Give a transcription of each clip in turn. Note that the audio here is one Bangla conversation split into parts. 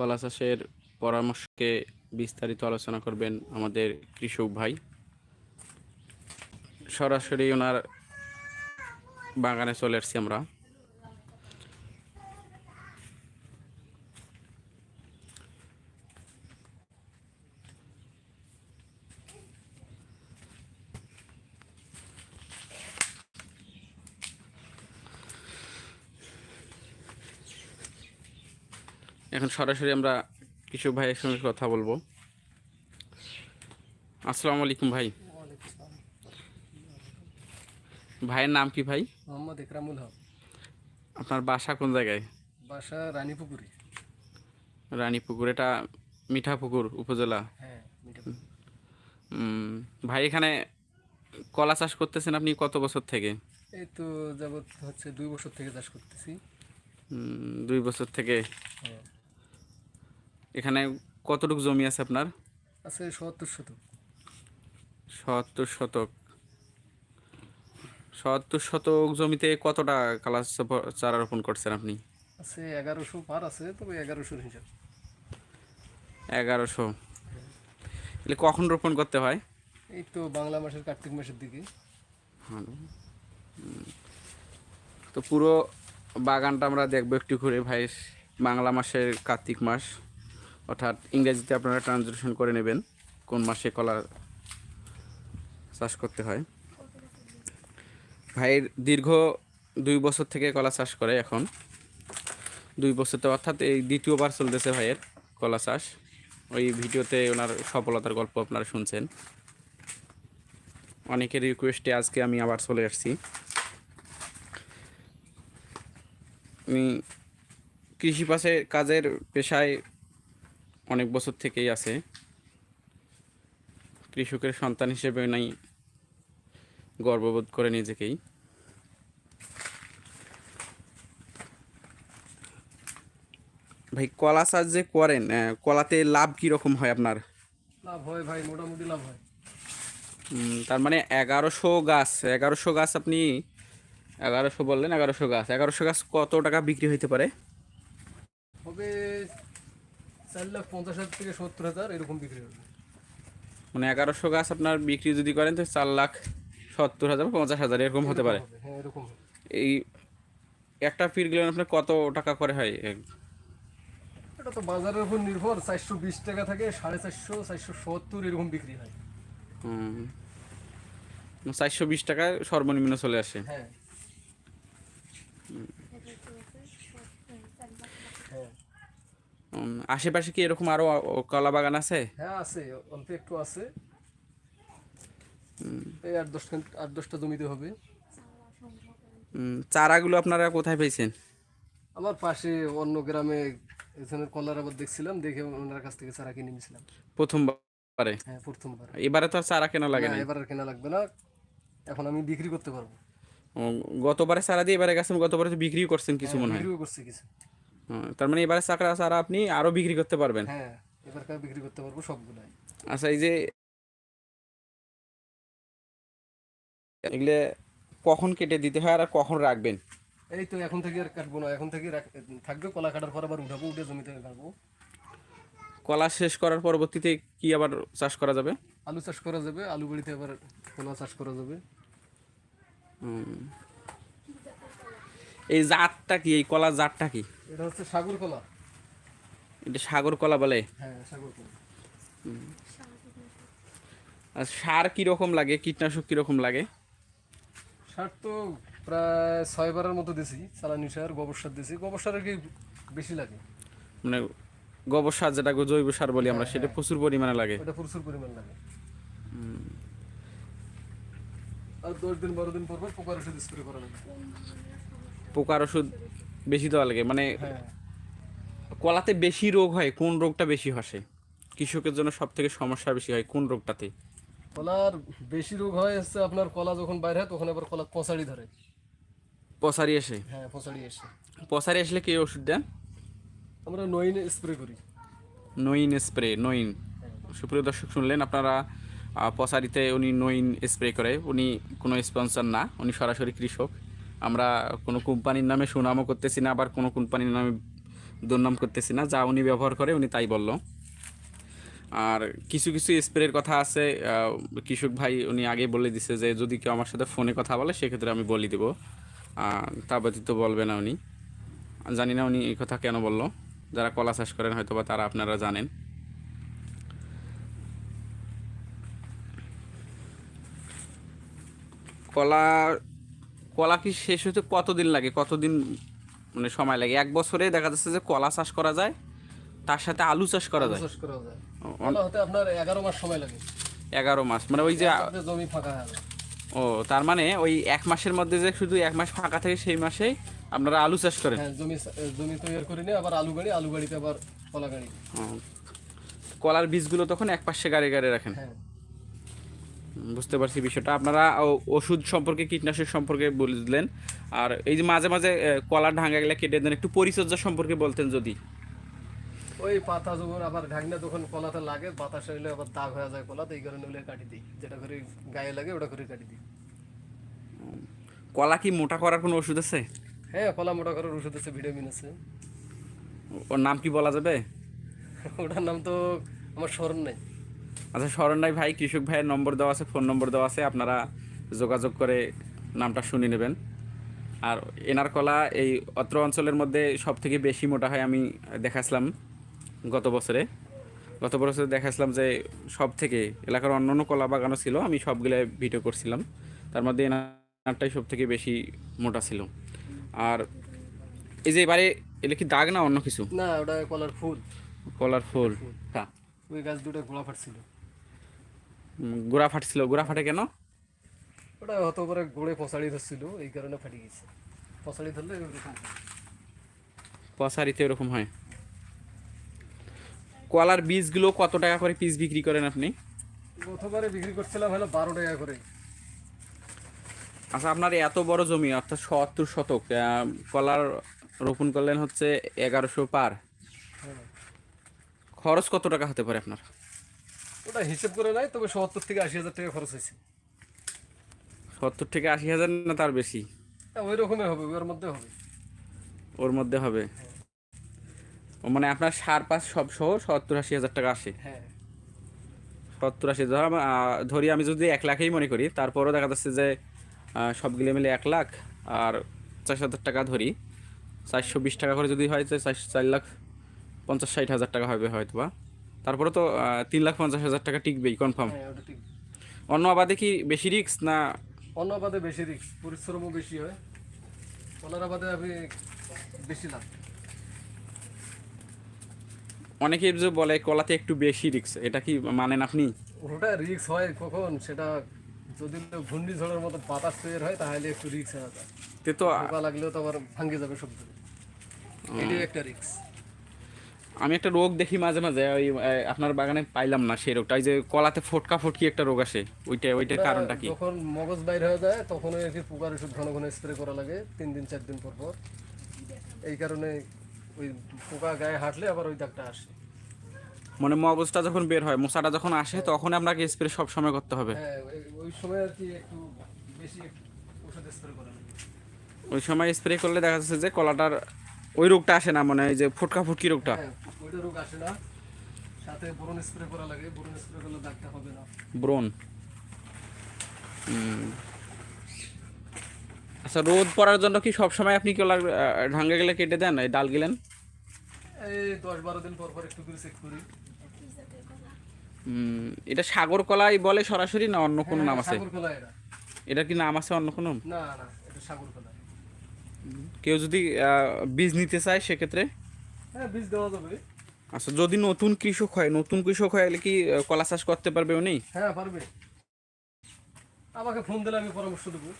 কলা চাষের পরামর্শকে বিস্তারিত আলোচনা করবেন আমাদের কৃষক ভাই। সরাসরি ওনার বাগানে চলে আসছি আমরা। সরাসরি আমরা কৃষক ভাইয়ের সঙ্গে কথা বলব। আসসালামু আলাইকুম ভাই। ভাইয়ের নাম কি ভাই? মোহাম্মদ একরামুল হক। আপনার বাসা কোন জায়গায়? বাসা রানীপুকুরি। রানীপুকুর এটা মিঠাপুকুর উপজেলা। হ্যাঁ ভাই এখানে কলা চাষ করতেছেন আপনি কত বছর থেকে? এই তো যাবৎ হচ্ছে দুই বছর থেকে চাষ করতেছি। দুই বছর থেকে। হ্যাঁ। এখানে কতটুকু জমি আছে আপনার? আছে সত্তর শতক। সত্তর শতক। সত্তর শতক জমিতে কতটা কালা চারা রোপণ করছেন আপনি? আছে এগারোশো পার আছে তবে এগারোশোর হিসাব। এগারোশো। এলে কখন রোপণ করতে হয়? এই তো বাংলা মাসের কার্তিক মাসের দিকে। তো পুরো বাগানটা আমরা দেখব একটু ঘুরে ভাই বাংলা মাসের কার্তিক মাস। অর্থাৎ ইংরেজিতে আপনারা ট্রান্সলেশন করে নেবেন, কোন মাসে কলা চাষ করতে হয়। ভাইয়ের দীর্ঘ দুই বছর থেকে কলা চাষ করে এখন। দুই বছরতে অর্থাৎ এই দ্বিতীয়বার চলতেছে ভাইয়ের কলা চাষ। ওই ভিডিওতে ওনার সফলতার গল্প আপনারা শুনছেন। অনেকের রিকোয়েস্টে আজকে আমি আবার চলে আসছি। কৃষি পাশে কাজের পেশায় অনেক বছর থেকেই আছে। কৃষকের সন্তান হিসেবে নাই গর্ববোধ করে নিজেকেই। ভাই কলা চাষ যে করেন কলাতে লাভ কি রকম হয় আপনার? লাভ হয় ভাই মোটামুটি লাভ হয়। তার মানে এগারোশো গাছ এগারোশো গাছ আপনি এগারোশো বললেন এগারোশো গাছ এগারোশো গাছ কত টাকা বিক্রি হইতে পারে? হবে চার লাখ পঞ্চাশ হাজার থেকে সত্তর হাজার এরকম বিক্রি হবে। মানে এগারোশো গাছ আপনার বিক্রি যদি করেন তো চার লাখ সত্তর হাজার পঞ্চাশ হাজার এরকম হতে পারে। হ্যাঁ এরকম এই একটা ফির গেলেন আপনার কত টাকা করে হয়? এটা তো বাজারের উপর নির্ভর চারশো বিশ টাকা থেকে সাড়ে চারশো চারশো সত্তর এরকম বিক্রি হয়। হুম, চারশো বিশ টাকায় সর্বনিম্ন চলে আসে। হ্যাঁ। হ্যাঁ উম, আশেপাশে কি এরকম আরও কলা বাগান আছে? হ্যাঁ আছে। অল্প একটু আছে। এই আট দশটা আট দশটা জমিতে হবে। চারাগুলো আপনারা কোথায় পেয়েছেন? আমার পাশে অন্য গ্রামে এখানে কলার আবার দেখছিলাম দেখে ওনার কাছ থেকে চারা কিনে নিয়েছিলাম। প্রথমবারে? হ্যাঁ প্রথমবার। এবারে তো আর চারা কেনা লাগে না, এবার আর কেনা লাগবে না। এখন আমি বিক্রি করতে পারব। গতবারে চারা দিয়ে এবারে গেছেন গতবারে তো বিক্রিও করছেন কিছু মনে হয়। বিক্রিও করছি কিছু। তার মানে এবারে চাকরা চারা আপনি আরও বিক্রি করতে পারবেন। হ্যাঁ এবার বিক্রি করতে পারব সবগুলাই। আচ্ছা এই যে এগুলো কখন কেটে দিতে হয় আর কখন রাখবেন? এই তো এখন থেকে আর কাটবো না এখন থেকে রাখ- থাকবে কলা কাটার পর আবার উঠাবো উঠে জমিতে রাখব কলা শেষ করার পরবর্তীতে কি আবার চাষ করা যাবে? আলু চাষ করা যাবে আলু বাড়িতে আবার কলা চাষ করা যাবে। এই জাতটা কি এই কলার জাতটা কি? এটা হচ্ছে সাগর কলা। এটা সাগর কলা বলে? হ্যাঁ সাগর কলা। আর সার কীরকম লাগে? কীটনাশক কীরকম লাগে? সার তো প্রায় ছয় বারের মতো দিছি চালানি সার গোবর সার দিছি। গোবর সার কি বেশি লাগে? মানে গোবর সার যেটা জৈব সার বলি আমরা সেটা প্রচুর পরিমাণে লাগে। ওটা প্রচুর পরিমাণ লাগে। আর দশ দিন বারো দিন পর পর পোকার ওষুধ স্প্রে করা লাগে। পোকার ওষুধ বেশি দেওয়া লাগে। মানে হ্যাঁ। কলাতে বেশি রোগ হয় কোন রোগটা বেশি হসে কৃষকের জন্য সব থেকে সমস্যা বেশি হয় কোন রোগটাতে? কলার বেশি রোগ হয় হচ্ছে আপনার কলা যখন বাইরে হয় তখন আবার কলা পচাড়ি ধরে। পসারি আসে? হ্যাঁ পচাড়ি এসে পসারি আসলে কি ওষুধ দেন? আমরা নইন স্প্রে করি। নইন স্প্রে নইন। সুপ্রিয় দর্শক শুনলেন আপনারা আহ, পসারিতে উনি নইন স্প্রে করে। উনি কোনো স্পন্সর না উনি সরাসরি কৃষক। আমরা কোনো কোম্পানির নামে সুনামও করতেছি না, আবার কোনো কোম্পানির নামে দুর্নাম করতেছি না, যা উনি ব্যবহার করে উনি তাই বলল। আর কিছু কিছু স্প্রের কথা আছে কৃষক ভাই উনি আগে বলে দিছে যে, যদি কেউ আমার সাথে ফোনে কথা বলে, সেক্ষেত্রে আমি বলে দেবো। তা ব্যতীত বলবে না উনি। জানি না উনি এই কথা কেন বলল। যারা কলা চাষ করেন হয়তো বা তারা আপনারা জানেন। কলা কলা কি শেষ হতে কতদিন লাগে? কতদিন মানে সময় লাগে? এক বছরে দেখা যাচ্ছে যে কলা চাষ করা যায় তার সাথে আলু চাষ করা যায়? চাষ করা যায়। কলা হতে আপনার এগারো মাস সময় লাগে। এগারো মাস মানে ওই যে জমি ফাঁকা যায়। ও তার মানে ওই এক মাসের মধ্যে যে শুধু এক মাস ফাঁকা থাকে সেই মাসেই আপনারা আলু চাষ করেন? হ্যাঁ জমি জমি তৈরি করে নিয়ে আবার আলু গাড়ি আলু গাড়িতে আবার কলা গাড়ি। কলার বীজগুলো তখন এক পাশে গাড়ি গাড়ি রাখেন? হ্যাঁ। বুঝতে পারছি বিষয়টা। আপনারা ওষুধ সম্পর্কে কীটনাশক সম্পর্কে বুঝলেন আর এই যে মাঝে মাঝে কলার ঢাঙ্গা গেলে কেটে দেন একটু পরিচর্যা সম্পর্কে বলতেন যদি। ওই পাতা যখন আবার ঢাকনা যখন কলাতে লাগে বাতাস হইলে আবার দাগ হয়ে যায় কলাতে এই কারণে ওগুলো কাটি দিই। যেটা করে গায়ে লাগে ওটা করে কাটি দিই। কলা কি মোটা করার কোনো ওষুধ আছে? হ্যাঁ কলা মোটা করার ওষুধ আছে ভিটামিন আছে। ওর নাম কি বলা যাবে? ওটার নাম তো আমার স্মরণ নেই। আচ্ছা শরণ নাই ভাই কৃষক ভাইয়ের নম্বর দেওয়া আছে ফোন নম্বর দেওয়া আছে আপনারা যোগাযোগ করে নামটা শুনে নেবেন। আর এনার কলা এই অত্র অঞ্চলের মধ্যে সব থেকে বেশি মোটা হয় আমি দেখাছিলাম গত বছরে। গত বছরে দেখাছিলাম যে সব থেকে এলাকার অন্য অন্য কলা বাগানও ছিল আমি সবগুলো ভিডিও করছিলাম। তার মধ্যে এনারটাই সব থেকে বেশি মোটা ছিল। আর এই যে এবারে এটা কি দাগ না অন্য কিছু? না ওটা কলার ফুল। কলার ফুল হ্যাঁ। ওই গাছ দুটো গোড়া ফাটছিল। গোড়া ফাটছিল। গোড়া ফাটে কেন? ওটা হয়তো করে গোড়ে পঁচাড়ি ধরছিল এই কারণে ফাটি গেছে। পঁচাড়ি ধরলে এরকম হয়। এরকম হয়। কলার বীজগুলো কত টাকা করে পিস বিক্রি করেন আপনি? গতবারে বিক্রি করছিলাম হলো বারো টাকা করে। আচ্ছা আপনার এত বড় জমি অর্থাৎ সত্তর শতক কলার রোপণ করলেন হচ্ছে এগারোশো পার। খরচ কত টাকা হতে পারে আপনার? ওটা হিসেব করে নাই তবে সত্তর থেকে আশি হাজার টাকা খরচ হয়েছে। সত্তর থেকে আশি হাজার না তার বেশি? হ্যাঁ, ওই রকমই হবে ওর মধ্যে হবে। ওর মধ্যে হবে? ও মানে আপনার সার পাঁচ সব সহ সত্তর আশি হাজার টাকা আসে? হ্যাঁ। সত্তর আশি ধর ধরি আমি যদি এক লাখেই মনে করি তারপরও দেখা যাচ্ছে যে সবগুলো মিলে এক লাখ আর চার হাজার টাকা ধরি চারশো বিশ টাকা করে যদি হয় চার লাখ পঞ্চাশ ষাট হাজার টাকা হবে হয়তো বা তারপরে তো তিন লাখ পঞ্চাশ হাজার টাকা টিকবেই কনফার্ম হ্যাঁ ঠিক অন্য আবাদে কি বেশি রিক্স না? অন্য আবাদে বেশি রিক্স পরিশ্রমও বেশি হয়। কলার আবাদে আমি বেশি লাভ অনেকে যে বলে কলাতে একটু বেশি রিক্স এটা কি মানেন আপনি? ওটা রিক্স হয় কখন? সেটা যদি ঘূর্ণিঝড়ের মতো বাতাস তৈরি হয় তাহলে একটু রিক্স হয়ে। তে তো লাগলেও তো আবার ভাঙ্গে যাবে সব এটাই একটা রিক্স আমি একটা রোগ দেখি মাঝে মাঝে ওই আপনার বাগানে পাইলাম না সেই রোগটা। ওই যে কলাতে ফোটকা ফটকি একটা রোগ আসে ওইটা ওইটার কারণটা কি? যখন মগজ বাইর হয়ে যায় তখন ওই আর কি পোকার ওষুধ ঘন ঘন স্প্রে করা লাগে তিন দিন চার দিন পর পর। এই কারণে ওই পোকা গায়ে হাঁটলে আবার ওই দাগটা আসে। মানে মগজটা যখন বের হয় মশাটা যখন আসে তখন আপনাকে স্প্রে সব সময় করতে হবে। হ্যাঁ ওই- সময় আর কি একটু বেশি ওষুধ স্প্রে করা লাগে। ওই সময় স্প্রে করলে দেখা যাচ্ছে যে কলাটার ওই রোগটা আসে না মানে যে ফুটকা ফুটকি রোগটা। হ্যাঁ ওইটা রোগ আসে না। সাথে বোরন স্প্রে করা লাগে। বোরন স্প্রে করলে দাগটা হবে না। ব্রণ। আচ্ছা রোদ পড়ার জন্য কি সব সময় আপনি আহ, ঢাঙ্গা গেলে কেটে দেন এই ডাল গেলেন? এই দশ বারো দিন পর পর একটু করে চেক করি। এটা সাগর কলাই বলে সরাসরি না অন্য কোনো নাম আছে? সাগর খোলা এটা এটা কি নাম আছে অন্য কোনো? না না এটা সাগর খোলা কেউ যদি আহ, বীজ নিতে চায় সেক্ষেত্রে? হ্যাঁ বীজ দেওয়া যাবে। আচ্ছা যদি নতুন কৃষক হয় নতুন কৃষক হয় কি কলা চাষ করতে পারবে উনি? হ্যাঁ পারবে। আমাকে ফোন দিলে আমি পরামর্শ দেবো।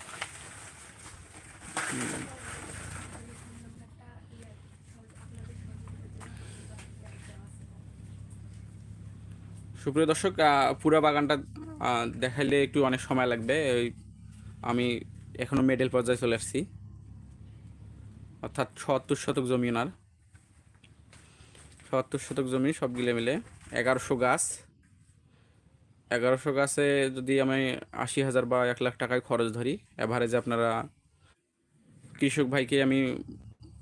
সুপ্রিয় দর্শক পুরো বাগানটা দেখাইলে একটু অনেক সময় লাগবে। ওই আমি এখনও মেডেল পর্যায়ে চলে আসছি। অর্থাৎ সত্তর শতক জমি ওনার। সত্তর শতক জমি সব গিলে মিলে। এগারোশো গাছ। এগারোশো গাছে যদি আমি আশি হাজার বা এক লাখ টাকায় খরচ ধরি অ্যাভারেজে আপনারা কৃষক ভাইকে আমি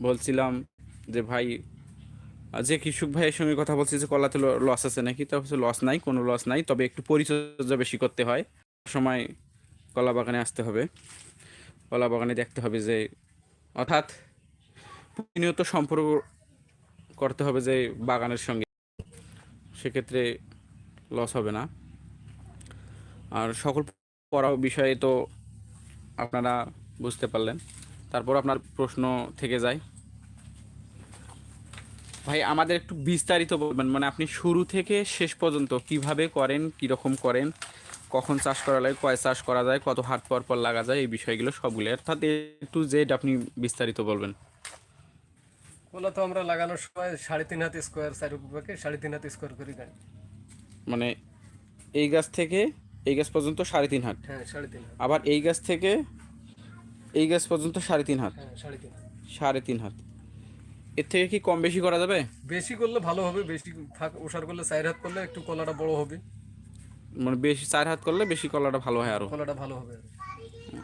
বলছিলাম যে, ভাই, যে কৃষক ভাইয়ের সঙ্গে কথা বলছি যে, কলাতে লস আছে নাকি? তা হচ্ছে লস নাই, কোনো লস নাই, তবে একটু পরিচর্যা বেশি করতে হয়। সময় কলা বাগানে আসতে হবে। কলা বাগানে দেখতে হবে যে, অর্থাৎ প্রতিনিয়ত সম্পর্ক করতে হবে যে বাগানের সঙ্গে। সেক্ষেত্রে লস হবে না। আর সকল পড়া বিষয়ে তো আপনারা বুঝতে পারলেন। তারপর আপনার প্রশ্ন থেকে যায়। ভাই, আমাদের একটু বিস্তারিত বলবেন। মানে আপনি শুরু থেকে শেষ পর্যন্ত কীভাবে করেন, কীরকম করেন, কখন চাষ করা লাগে, কয় চাষ করা যায়, কত হাট পর পর লাগা যায়, এই বিষয়গুলো সবগুলো। অর্থাৎ একটু জেড আপনি বিস্তারিত বলবেন। কলা তো আমরা লাগানোর সময় সাড়ে তিন হাত স্কোয়ার চার বিভাগে সাড়ে তিন হাত স্কোয়ার করে গাড়ি। মানে এই গাছ থেকে এই গাছ পর্যন্ত সাড়ে তিন হাত। হ্যাঁ সাড়ে তিন হাত। আবার এই গাছ থেকে এই গাছ পর্যন্ত সাড়ে তিন হাত। হ্যাঁ সাড়ে তিন হাত। সাড়ে তিন হাত। এর থেকে কি কম বেশি করা যাবে? বেশি করলে ভালো হবে বেশি ফাঁক ওষার করলে চার হাত করলে একটু কলাটা বড় হবে। মানে বেশি চার হাত করলে বেশি কলাটা ভালো হয় আরও। কলাটা ভালো হবে।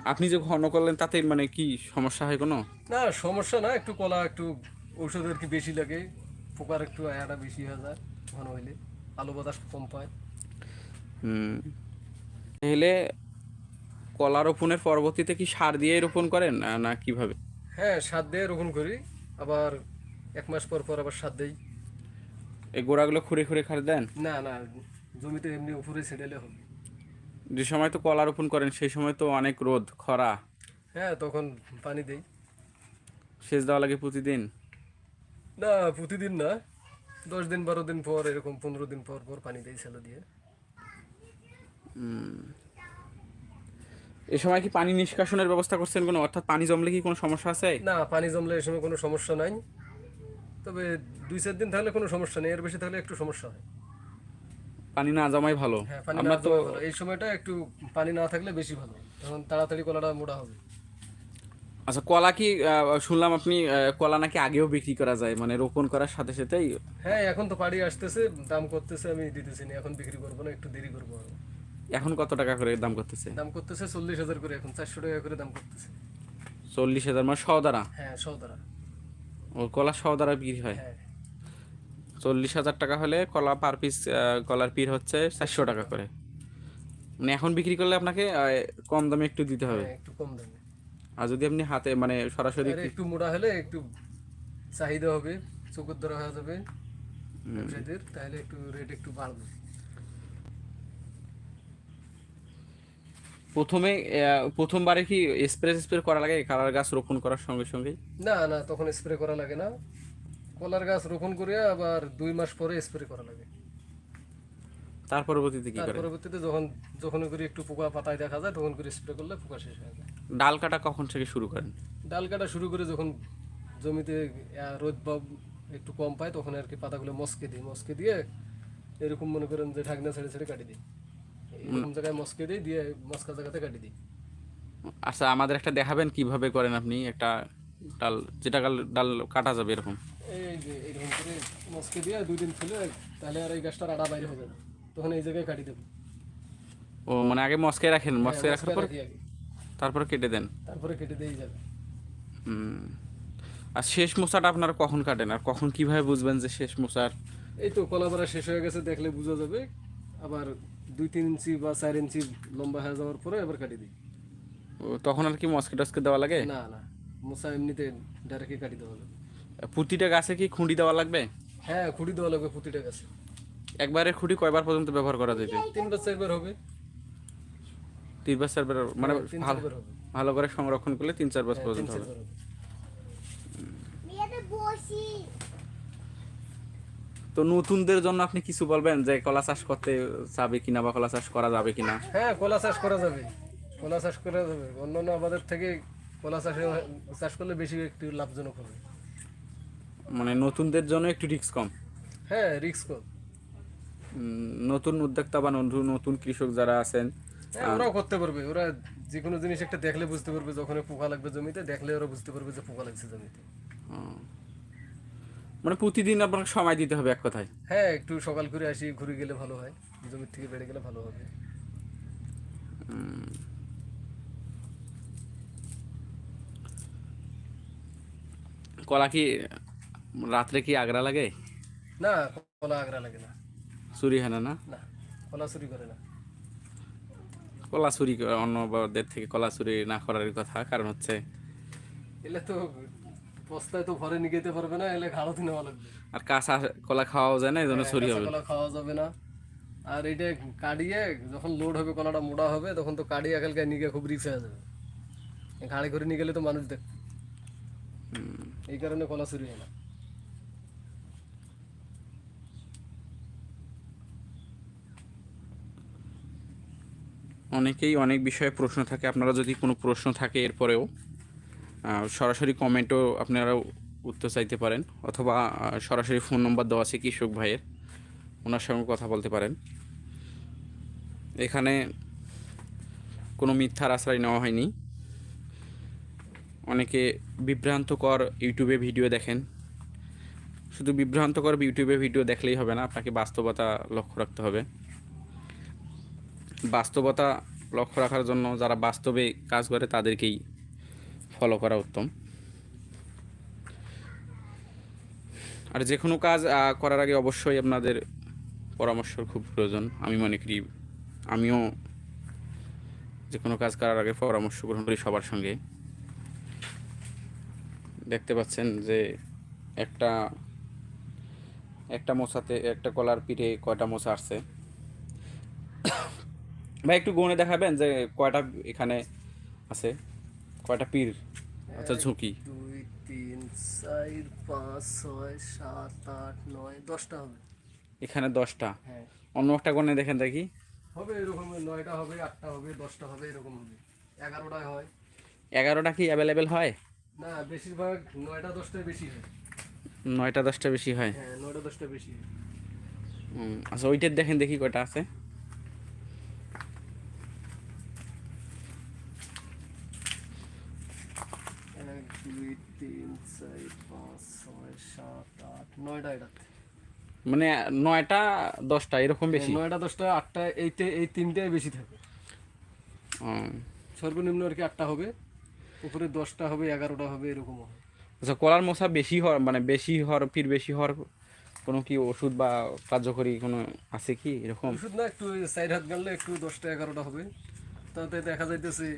আপনি যে ঘন করলেন তাতে মানে কি সমস্যা হয় কোনো? না সমস্যা না একটু কলা একটু ঔষধ আর কি বেশি লাগে। পোকার একটু আয়াটা বেশি হয়ে যায় ঘন হইলে। আলো বাতাস কম পায়। হুম। তাহলে কলা রোপণের পরবর্তীতে কি সার দিয়ে রোপণ করেন না- না কীভাবে? হ্যাঁ সার দিয়ে রোপণ করি। আবার এক মাস পর পর আবার সার দেই। এই গোড়াগুলো খুঁড়ে খুঁড়ে খার দেন? না না জমিতে এমনি উপরে ছেড়েলে হবে। যে সময় তো কলা রোপণ করেন সেই সময় তো অনেক রোদ খরা। হ্যাঁ তখন পানি দেই। সেচ দেওয়া লাগে প্রতিদিন? না প্রতিদিন না। দশ দিন বারো দিন পর এরকম পনেরো দিন পর পর পানি দেই ছেলে দিয়ে। এ সময় কি পানি নিষ্কাশনের ব্যবস্থা করছেন কোনো? অর্থাৎ পানি জমলে কি কোনো সমস্যা আছে? না পানি জমলে এই সময় কোনো সমস্যা নাই। তবে দুই চার দিন থাকলে কোনো সমস্যা নেই এর বেশি থাকলে একটু সমস্যা হয়। পানি না জমাই ভালো। হ্যাঁ পানি না আমরা তো ভালো। এই সময়টা একটু পানি না থাকলে বেশি ভালো। তখন তাড়াতাড়ি কলাটা মোটা হবে। আচ্ছা কলা কি শুনলাম আপনি কলা নাকি আগেও বিক্রি করা যায় মানে রোপণ করার সাথে সাথেই? হ্যাঁ এখন তো পাড়ি আসতেছে দাম করতেছে আমি দিতেছি না এখন বিক্রি করব না একটু দেরি করব এখন কত টাকা করে দাম করতেছে? দাম করতেছে চল্লিশ হাজার করে এখন চারশো টাকা করে দাম করতেছে। চল্লিশ হাজার মানে সওদারা? হ্যাঁ সৌদারা ও কলা সওদারা বিক্রি হয়? হ্যাঁ। চল্লিশ হাজার টাকা হলে কলা পার পিস কলার পির হচ্ছে চারশো টাকা করে। মানে এখন বিক্রি করলে আপনাকে কম দামে একটু দিতে হবে। হ্যাঁ, একটু কম দামে। আর যদি আপনি হাতে মানে সরাসরি একটু মোটা হলে একটু চাহিদা হবে চকুর ধরা হয়ে যাবে ব্যবসায়ীদের তাহলে একটু রেট একটু বাড়বে। প্রথমে প্রথমবারে কি স্প্রে স্প্রে করা লাগে কালার গাছ রোপণ করার সঙ্গে সঙ্গে না না তখন স্প্রে করা লাগে না। কলার গাছ রোপণ করে আবার দুই মাস পরে স্প্রে করা লাগে। তার পরবর্তীতে কি করে পরবর্তীতে যখন যখন করে একটু পোকা পাতায় দেখা যায় তখন করে স্প্রে করলে পোকা শেষ হয়ে যায়। ডাল কাটা কখন থেকে শুরু করেন? ডাল কাটা শুরু করে যখন জমিতে রোদ বা একটু কম পায় তখন আর কি পাতাগুলো মস্কে দিই মস্কে দিয়ে এরকম মনে করেন যে ঢাকনা ছেড়ে ছেড়ে কাটি দিই। এরকম জায়গায় মস্কে দিই দিয়ে মস্কা জায়গাতে কাটি দিই। আচ্ছা আমাদের একটা দেখাবেন কীভাবে করেন আপনি একটা ডাল যেটা ডাল কাটা যাবে এরকম? এই যে এরকম করে মস্কে দিয়ে দুই দিন ফেলে তাহলে আর এই গাছটার আড়া বাইরে হবে না। তখন এই জায়গায় কাটি দেবো। ও মানে আগে মস্কে রাখেন মস্কে রাখার মস্কে পর? তারপরে কেটে দেন? তারপরে কেটে দিয়ে যাবে। হুম। আর শেষ মোচাটা আপনারা কখন কাটেন? আর কখন কীভাবে বুঝবেন যে শেষ মোচার? এই তো কলাপাড়া শেষ হয়ে গেছে দেখলে বোঝা যাবে। আবার দুই তিন ইঞ্চি বা চার ইঞ্চি লম্বা হয়ে যাওয়ার পরে আবার কাটি দিই। ও, তখন আর কি মস্কে টস্কে দেওয়া লাগে? না না। মোসা এমনিতে ডাইরেক্টই কাটি দেওয়া যাবে প্রতিটা গাছে কি খুঁটি দেওয়া লাগবে? হ্যাঁ খুঁটি দেওয়া লাগবে প্রতিটা গাছে। একবারে খুঁটি কয়বার পর্যন্ত ব্যবহার করা যাবে? তিনবার চারবার হবে তিনবার চারবার মানে হ্যাঁ, তিন ভালো চারবার হবে। ভালো করে সংরক্ষণ করলে তিন চার বছর হ্যাঁ, পর্যন্ত হবে। তো নতুনদের জন্য আপনি কিছু বলবেন যে কলা চাষ করতে যাবে কিনা বা কলা চাষ করা যাবে কিনা? হ্যাঁ কলা চাষ করা যাবে। কলা চাষ করা যাবে। অন্যান্য আমাদের থেকে কলা চাষে চাষ করলে বেশি একটু লাভজনক হবে। মানে নতুনদের জন্য একটু রিস্ক কম? হ্যাঁ রিক্স কম। নতুন উদ্যোক্তা বা নতুন নতুন কৃষক যারা আছেন হ্যাঁ ওরাও করতে পারবে। ওরা যে কোনো জিনিস একটা দেখলে বুঝতে পারবে যখন পোকা লাগবে জমিতে দেখলে ওরা বুঝতে পারবে যে পোকা লাগছে জমিতে। মানে প্রতিদিন আপনাকে সময় দিতে হবে এক কথায়? হ্যাঁ একটু সকাল করে আসি ঘুরে গেলে ভালো হয়। জমির থেকে বেড়ে গেলে ভালো হবে। কলা কি রাত্রে কি আগ্রা লাগে? না কলা আগ্রা লাগে না। চুরি হয় না না? না কলা চুরি করে না। কলা চুরি করে অন্যদের থেকে কলা চুরি না করার কথা। কারণ হচ্ছে এলে তো বস্তায় তো ভরে নিয়ে যেতে পারবে না এলে ঘাড়ো নেওয়া লাগবে। আর কাঁচা কলা খাওয়াও যায় না এই জন্য চুরি হবে। কলা খাওয়া যাবে না। আর এটা কাটিয়ে যখন লোড হবে কলাটা মোটা হবে তখন তো কাটিয়ে একালকে নিয়ে খুব রিক্স হয়ে যাবে। ঘাড়ে করে নিয়ে গেলে তো মানুষ দেখবে এই কারণে কলা চুরি হয় না। অনেকেই অনেক বিষয়ে প্রশ্ন থাকে। আপনারা যদি কোনো প্রশ্ন থাকে এরপরেও সরাসরি কমেন্টও আপনারা উত্তর চাইতে পারেন, অথবা সরাসরি ফোন নম্বর দেওয়া আছে কৃষক ভাইয়ের, ওনার সঙ্গে কথা বলতে পারেন। এখানে কোনো মিথ্যার আশ্রয় নেওয়া হয়নি। অনেকে বিভ্রান্তকর ইউটিউবে ভিডিও দেখেন। শুধু বিভ্রান্তকর ইউটিউবে ভিডিও দেখলেই হবে না, আপনাকে বাস্তবতা লক্ষ্য রাখতে হবে। বাস্তবতা লক্ষ্য রাখার জন্য যারা বাস্তবে কাজ করে তাদেরকেই ফলো করা উত্তম। আর যে কোনো কাজ করার আগে অবশ্যই আপনাদের পরামর্শর খুব প্রয়োজন। আমি মনে করি আমিও যে কোনো কাজ করার আগে পরামর্শ গ্রহণ করি সবার সঙ্গে। দেখতে পাচ্ছেন যে একটা একটা মোছাতে একটা কলার পিঠে কয়টা মোছা আসছে। ভাই একটু গনে দেখাবেন যে কয়টা এখানে আছে? কয়টা পীর? আচ্ছা ঝুঁকি। দুই তিন চার পাঁচ ছয় সাত আট নয় দশটা হবে। এখানে দশটা? হ্যাঁ। অন্য একটা গনে দেখেন দেখি। হবে এরকম নয়টা হবে আটটা হবে দশটা হবে এরকম হবে। এগারোটায় হয়। এগারোটা কি অ্যাভেলেবেল হয়? না বেশিরভাগ নয়টা দশটায় বেশি হয়। নয়টা দশটা বেশি হয়। হ্যাঁ নয়টা দশটা বেশি হয়। আচ্ছা ওইটার দেখেন দেখি কয়টা আছে এক দুই তিন চার পাঁচ ছয় সাত আট নয়টা এটাতে মানে নয়টা দশটা এরকম বেশি? নয়টা দশটা আটটা এইতে এই তিনটায় বেশি থাকে। সর্বনিম্ন আর কি আটটা হবে উপরে দশটা হবে এগারোটা হবে এরকম হবে। আচ্ছা কলার মশা বেশি হওয়ার মানে বেশি হওয়ার পীর বেশি হওয়ার কোনো কি ওষুধ বা কার্যকরী কোনো আছে কি এরকম? ওষুধ না একটু চার হাত গাড়লে একটু দশটা এগারোটা হবে। তাতে দেখা যাইতেছে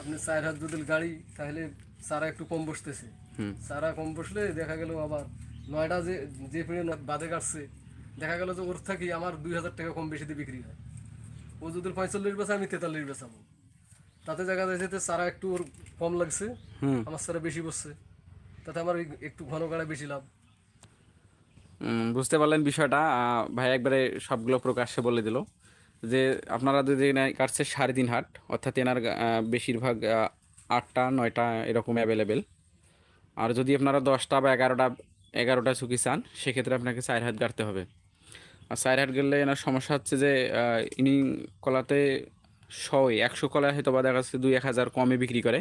আপনি চার হাত যদি গাড়ি তাহলে চারা একটু কম বসতেছে। চারা কম বসলে দেখা গেল আবার নয়টা যে যে পেড়ে বাদে কাটছে দেখা গেল যে ওর থাকি আমার দুই হাজার টাকা কম বেশি দিয়ে বিক্রি হয়। ও যদি পঁয়তাল্লিশ বেচা আমি তেতাল্লিশ বেচাবো। তাতে দেখা যাচ্ছে যে চারা একটু ওর কম লাগছে আমার চারা বেশি বসছে। তাতে আমার একটু ঘন গাড়া বেশি লাভ। বুঝতে পারলেন বিষয়টা। আহ, ভাই একবারে সবগুলো প্রকাশ্যে বলে দিল। যে আপনারা যদি কাটছে সাড়ে তিন হাট অর্থাৎ এনার বেশিরভাগ আটটা নয়টা এরকম অ্যাভেলেবেল আর যদি আপনারা দশটা বা এগারোটা এগারোটা চুকি চান সেক্ষেত্রে আপনাকে চার হাত গাড়তে হবে। আর চার হাট গেলে এনার সমস্যা হচ্ছে যে ইনি কলাতে শই একশো কলা হয়তো বা দেখা যাচ্ছে দুই এক হাজার কমে বিক্রি করে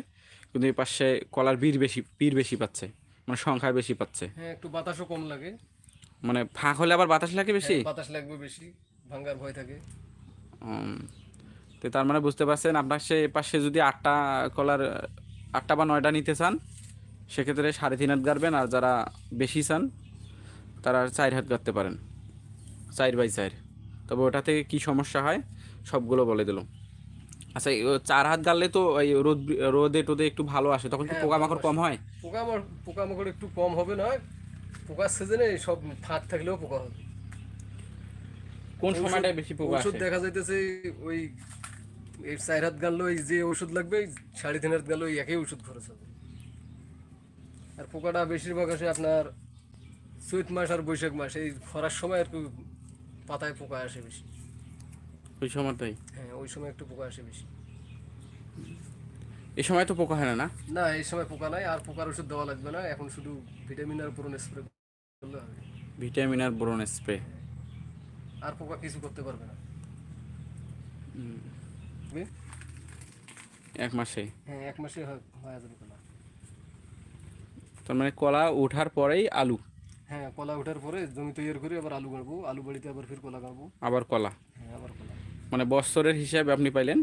কিন্তু এই পাশে কলার বীর বেশি পীর বেশি পাচ্ছে মানে সংখ্যা বেশি পাচ্ছে। হ্যাঁ একটু বাতাসও কম লাগে। মানে ফাঁক হলে আবার বাতাস লাগে বেশি? বাতাস লাগবে বেশি ভাঙ্গার ভয় থাকে। তো তার মানে বুঝতে পারছেন আপনার সে পাশে যদি আটটা কলার আটটা বা নয়টা নিতে চান সেক্ষেত্রে সাড়ে তিন হাত গাড়বেন আর যারা বেশি চান তারা চার হাত গাড়তে পারেন চার বাই চার। তবে ওটাতে কি সমস্যা হয় সবগুলো বলে দিল। আচ্ছা চার হাত গাড়লে তো এই রোদ রোদে টোদে একটু ভালো আসে তখন কি হ্যাঁ, পোকামাকড় কম হয়? পোকামাকড় পোকামাকড় একটু কম হবে না পোকার সিজনে সব ফাঁক থাকলেও পোকা হবে। কোন সময়টায় বেশি পোকা আসে? দেখা যাইতেছে ওই এই চার হাত গানলো ওই যে ওষুধ লাগবে এই সাড়ে তিন হাত গেল ওই একই ওষুধ খরচ হবে। আর পোকাটা বেশিরভাগ আসে আপনার চৈত মাস আর বৈশাখ মাস এই খরার সময় আর কি পাতায় পোকা আসে বেশি। ওই সময়টাই? হ্যাঁ ওই সময় একটু পোকা আসে বেশি। এই সময় তো পোকা হয় না না? এই সময় পোকা নাই আর পোকার ওষুধ দেওয়া লাগবে না এখন শুধু ভিটামিন আর পুরো স্প্রে করলে হবে। ভিটামিন আর বোরন স্প্রে? আর পোকা কিছু করতে পারবে না। বুঝলি? এক মাসে। হ্যাঁ এক মাসে হয়ে যাবে কলা। তার মানে কলা ওঠার পরেই আলু। হ্যাঁ কলা ওঠার পরে জমি তৈরি করে আবার আলু গাড়বো। আলু বাড়িতে আবার ফির কলা গাড়বো। আবার কলা। হ্যাঁ আবার কলা। মানে বছরের হিসাবে আপনি পাইলেন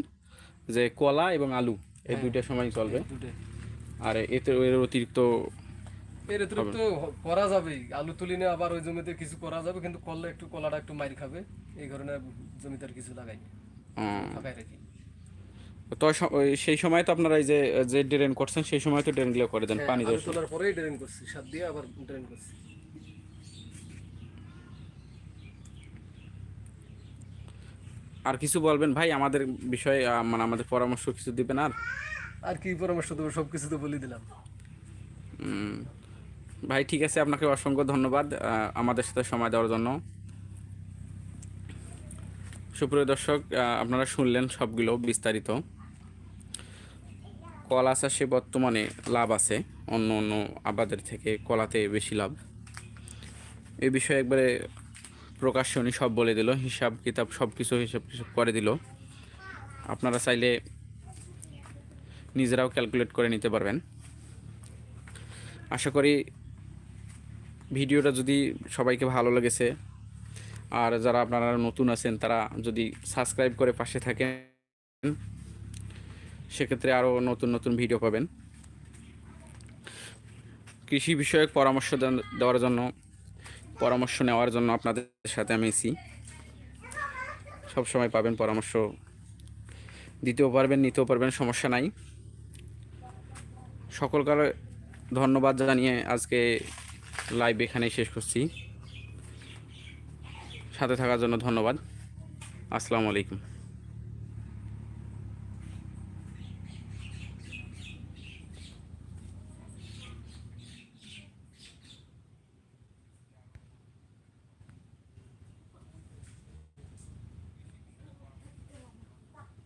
যে কলা এবং আলু এই দুইটা সময় চলবে। আর এতে এর অতিরিক্ত এর অতিরিক্ত করা যাবেই। আলু তুলি নিয়ে আবার ওই জমিতে কিছু করা যাবে কিন্তু কলা একটু কলাটা একটু মাইর খাবে। এই কারণে জমিতে আর কিছু লাগাই। ফাঁকাই রাখি। তো সেই সময় তো আপনারা এই যে যে ড্রেন করছেন সেই সময় তো ড্রেনগুলো করে দেন হ্যাঁ, পানি দেওয়ার তোলার পরেই ড্রেন করছি সাত দিয়ে আবার ড্রেন করছি। আর কিছু বলবেন ভাই? আমাদের বিষয়ে মানে আমাদের পরামর্শ কিছু দিবেন আর? আর কি পরামর্শ দেবো সব কিছু তো বলে দিলাম। ভাই ঠিক আছে আপনাকে অসংখ্য ধন্যবাদ আমাদের সাথে সময় দেওয়ার জন্য। সুপ্রিয় দর্শক আপনারা শুনলেন সবগুলো বিস্তারিত। কলা চাষে বর্তমানে লাভ আছে, অন্য অন্য আবাদের থেকে কলাতে বেশি লাভ। এ বিষয়ে একবারে প্রকাশ্যে উনি সব বলে দিল, হিসাব, কিতাব সব কিছু হিসাব টিসাব করে দিল। আপনারা চাইলে নিজেরাও ক্যালকুলেট করে নিতে পারবেন। আশা করি ভিডিওটা যদি সবাইকে ভালো লেগেছে, আর যারা আপনারা নতুন আছেন, তারা যদি সাবস্ক্রাইব করে পাশে থাকেন সেক্ষেত্রে আরও নতুন নতুন ভিডিও পাবেন। কৃষি বিষয়ক পরামর্শ দেওয়ার জন্য, পরামর্শ নেওয়ার জন্য আপনাদের সাথে আমি এসি সবসময় পাবেন পরামর্শ। দিতেও পারবেন, নিতেও পারবেন, সমস্যা নাই। সকলকার ধন্যবাদ জানিয়ে আজকে লাইভ এখানেই শেষ করছি। সাথে থাকার জন্য ধন্যবাদ। আসসালামু আলাইকুম।